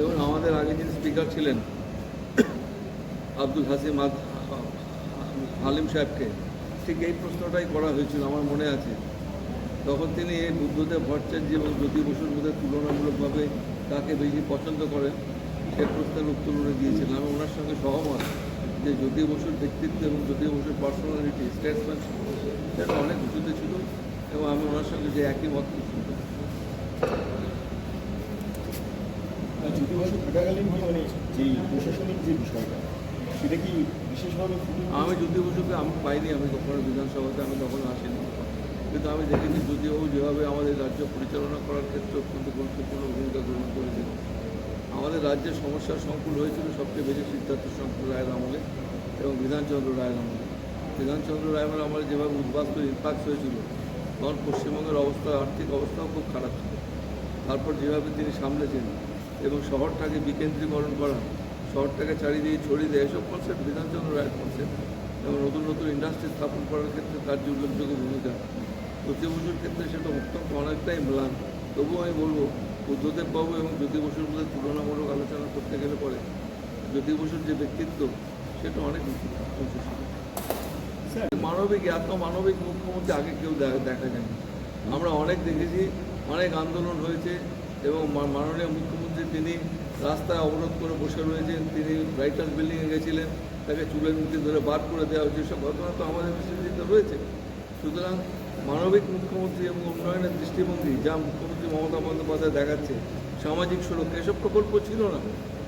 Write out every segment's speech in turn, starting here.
এবং আমাদের আগে যিনি স্পিকার ছিলেন, আব্দুল হাসিম হালিম সাহেবকে, ঠিক এই প্রশ্নটাই করা হয়েছিল, আমার মনে আছে। তখন তিনি এই বুদ্ধদেব ভট্টাচার্য এবং জ্যোতি বসুর মধ্যে তুলনামূলকভাবে তাকে বেশি পছন্দ করেন, সে প্রশ্নের উত্তর উনি দিয়েছিলেন। আমি ওনার সঙ্গে সহমত যে জ্যোতি বসুর ব্যক্তিত্ব এবং জ্যোতি বসুর পার্সোনালিটি স্টেটসম্যান সেটা অনেক উঁচুতে ছিল এবং আমি ওনার সঙ্গে যে একই মত ছিল। মানে প্রশাসনিক যে বিষয়টা, সেটা কি আমি জ্যোতি বসুকে আমি পাইনি, আমি কখনো বিধানসভাতে আমি তখন আসিনি। কিন্তু আমি দেখেছি জ্যোতিবাবু যেভাবে আমাদের রাজ্য পরিচালনা করার ক্ষেত্রে অত্যন্ত গুরুত্বপূর্ণ ভূমিকা গ্রহণ করেছিল আমাদের রাজ্যের সমস্যার সংকুল হয়েছিল সবচেয়ে বেশি সিদ্ধার্থ শঙ্কর রায়ের আমলে এবং বিধানচন্দ্র রায়ের আমলে। বিধানচন্দ্র রায়ের আমলে যেভাবে উদ্বাস্ত ইম্প্যাক্ট হয়েছিল, তখন পশ্চিমবঙ্গের অবস্থা, আর্থিক অবস্থাও খুব খারাপ ছিল। তারপর যেভাবে তিনি সামলেছেন এবং শহরটাকে বিকেন্দ্রীকরণ করা। শহরটাকে চারিদিকে ছড়িয়ে দেয় এসব কনসেপ্ট বিধানচন্দ্র রায়ের কনসেপ্ট এবং নতুন নতুন ইন্ডাস্ট্রি স্থাপন করার ক্ষেত্রে তার যে উল্লেখযোগ্য ভূমিকা। জ্যোতি বসুর ক্ষেত্রে সেটা অত্যন্ত অনেকটাই ম্লান। তবুও আমি বলব বুদ্ধদেব বাবু এবং জ্যোতি বসুর মধ্যে তুলনামূলক আলোচনা করতে গেলে পরে জ্যোতি বসুর যে ব্যক্তিত্ব সেটা অনেক মানবিক এত মানবিক মুখ্যমন্ত্রী আগে কেউ দেখা যায়নি। আমরা অনেক দেখেছি অনেক আন্দোলন হয়েছে এবং মাননীয় মুখ্যমন্ত্রী তিনি রাস্তায় অবরোধ করে বসে রয়েছেন। তিনি রাইটার্স বিল্ডিংয়ে গেছিলেন। তাকে চুলের মুখে ধরে বার করে দেওয়া হয়েছে। সব ঘটনা তো আমাদের বিশ্বজিতে রয়েছে। সুতরাং মানবিক মুখ্যমন্ত্রী এবং উন্নয়নের দৃষ্টিভঙ্গি যা মুখ্যমন্ত্রী মমতা বন্দ্যোপাধ্যায় দেখাচ্ছে, সামাজিক সুরক্ষা, এসব প্রকল্প ছিল না।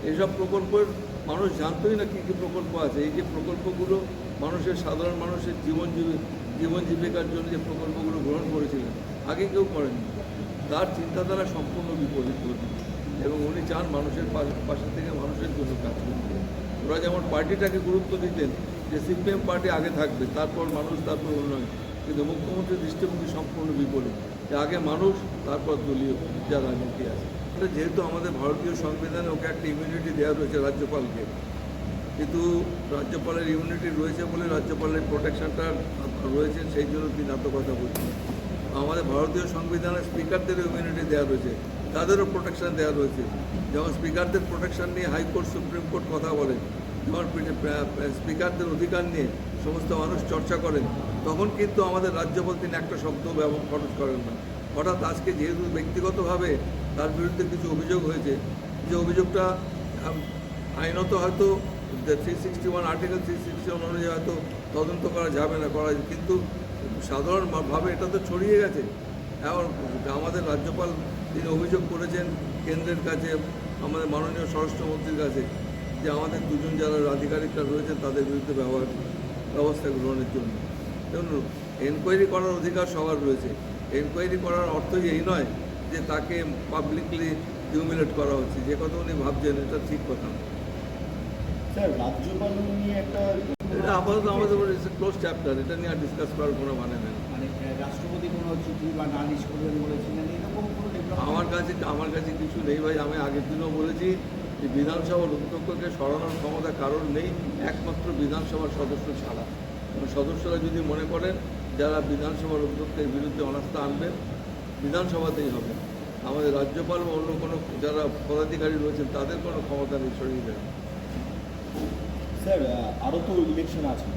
এসব প্রকল্পের মানুষ জানতোই না কী কী প্রকল্প আছে। এই যে প্রকল্পগুলো মানুষের, সাধারণ মানুষের জীবন জীবি- জীবন জীবিকার জন্য যে প্রকল্পগুলো গ্রহণ করেছিলেন, আগে কেউ করেনি তার চিন্তাধারা সম্পূর্ণ বিপরীত এবং উনি চান মানুষের পাশে থেকে মানুষের জন্য কাজ করতে। ওরা যেমন পার্টিটাকে গুরুত্ব দিতেন যে সিপিএম পার্টি আগে থাকবে, তারপর মানুষ, তারপর উন্নয়ন। কিন্তু মুখ্যমন্ত্রীর দৃষ্টিভঙ্গি সম্পূর্ণ বিপরীত। যে আগে মানুষ, তারপর দলীয় যা রাজনীতি আছে। এটা যেহেতু আমাদের ভারতীয় সংবিধানে ওকে একটা ইমিউনিটি দেওয়া রয়েছে রাজ্যপালকে। কিন্তু রাজ্যপালের ইউনিটি রয়েছে বলে রাজ্যপালের প্রোটেকশনটা রয়েছে, সেই জন্য তিনি এত কথা বলছেন। আমাদের ভারতীয় সংবিধানে স্পিকারদের ইমিউনিটি দেওয়া রয়েছে, তাদেরও প্রোটেকশন দেওয়া রয়েছে। যেমন স্পিকারদের প্রোটেকশন নিয়ে হাইকোর্ট, সুপ্রিম কোর্ট কথা বলে, যখন স্পিকারদের অধিকার নিয়ে সমস্ত মানুষ চর্চা করেন, তখন কিন্তু আমাদের রাজ্যপাল তিনি একটা শব্দ ব্যবহার খরচ করেন না। হঠাৎ আজকে যেহেতু ব্যক্তিগতভাবে তার বিরুদ্ধে কিছু অভিযোগ হয়েছে, যে অভিযোগটা আইনত হয়তো three sixty one article three sixty one অনুযায়ী হয়তো তদন্ত করা যাবে না, করা কিন্তু সাধারণ মা- ভাবে এটা তো ছড়িয়ে গেছে। এখন আমাদের রাজ্যপাল তিনি অভিযোগ করেছেন কেন্দ্রের কাছে, আমাদের মাননীয় স্বরাষ্ট্রমন্ত্রীর কাছে, যে আমাদের দুজন যারা আধিকারিকরা রয়েছেন তাদের বিরুদ্ধে ব্যবহার, ব্যবস্থা গ্রহণের জন্য। দেখুন এনকোয়ারি করার অধিকার সবার রয়েছে। এনকোয়ারি করার অর্থই এই নয় যে তাকে পাবলিকলি হিউমিলেট করা হচ্ছে। যে কথা উনি ভাবছেন, এটা ঠিক কথা। স্যার, রাজ্যপাল নিয়ে একটা এটা আপাতত আমাদের ক্লোজ চ্যাপ্টার এটা নিয়ে আর ডিসকাস করার কোনো মানে নেই। মানে রাষ্ট্রপতি কোনো চিঠি বা নালিশ করবেন বলেছিলেন এরকম আমার কাছে আমার কাছে কিছু নেই ভাই আমি আগের দিনও বলেছি যে বিধানসভার অধ্যক্ষকে সরানোর ক্ষমতা কারণ নেই একমাত্র বিধানসভার সদস্য ছাড়া। সদস্যরা যদি মনে করেন যারা বিধানসভার অধ্যক্ষের বিরুদ্ধে অনাস্থা আনবেন বিধানসভাতেই হবে। আমাদের রাজ্যপাল বা অন্য কোনো যারা পদাধিকারী রয়েছেন তাদের কোনো ক্ষমতা নেই সরিয়ে দেয় স্যার আরও তো ইলেকশন আছে।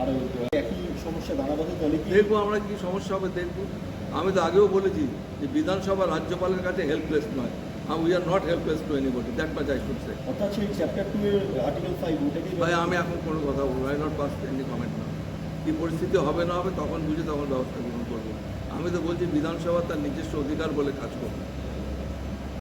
আরও একই সমস্যা দাঁড়াবাতে দেখব আমরা কি সমস্যা হবে দেখব। আমি তো আগেও বলেছি যে বিধানসভা রাজ্যপালের কাছে হেল্পলেস নয়। We are not helpless to anybody that much I should say অর্থাৎ সেই চ্যাপ্টার টু এর আর্টিকেল ফাইভ ওটাকে ভাই আমি এখন কোনো কথা বলব I not pass any comment না। কী পরিস্থিতি হবে না হবে তখন বুঝে তখন ব্যবস্থা গ্রহণ করব। আমি তো বলছি বিধানসভা তার নিজস্ব অধিকার বলে কাজ করবে।